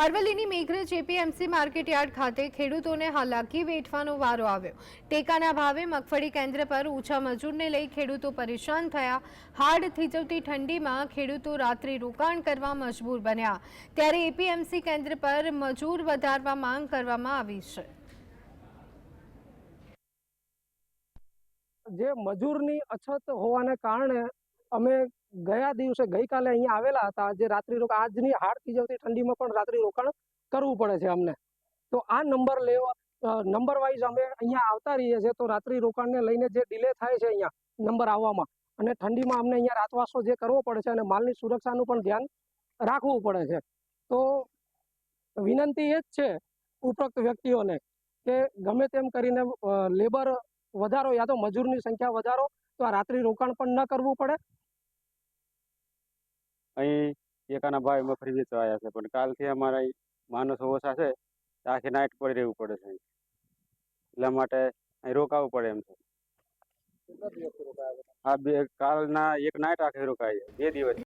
અરવલ્લીની Meghraj APMC market yard ખાતે ખેડૂતોને હાલાકી વેઠવાનો વારો આવ્યો. ટેકાના ભાવે મગફળી કેન્દ્ર પર ઓછા મજૂરને લઈ ખેડૂતો પરેશાન થયા. હાડ થીજવતી ઠંડીમાં ખેડૂતો રાત્રે રોકાણ કરવા મજબૂર બન્યા. ત્યારે એપીએમસી કેન્દ્ર પર મજૂર વધારવા માંગ કરવામાં આવી છે. જે મજૂરની અછત હોવાને કારણે અમે ગયા દિવસે ગઈકાલે અહીંયા આવેલા હતા. જે રાત્રિ રોકાણ, આજની હાડ થીજવતી ઠંડીમાં પણ રાત્રિ રોકાણ કરવું પડે છે અમને. તો આ નંબર લેવા નંબર વાઇઝ અમે અહીંયા આવતા રહીએ છીએ તો રાત્રિ રોકાણને લઈને જે ડિલે થાય છે અહીંયા નંબર આવવામાં અને ઠંડીમાં અમને અહીંયા રાતવાસો જે કરવો પડે છે અને માલની સુરક્ષાનું પણ ધ્યાન રાખવું પડે છે. તો વિનંતી એ જ છે ઉપરોક્ત વ્યક્તિઓને કે ગમે તેમ કરીને લેબર વધારો યા તો મજૂરની સંખ્યા વધારો તો આ રાત્રિ રોકાણ પણ ન કરવું પડે અહીં એકાના ભાવે મગફળી આવ્યા છે પણ કાલથી અમારા માણસો ઓછા છે આખી નાઇટ પડી રહેવું પડે છે. એટલા માટે અહીં રોકાવું પડે એમ છે. આ બે કાલના એક નાઇટ આખી રોકાય બે દિવસ.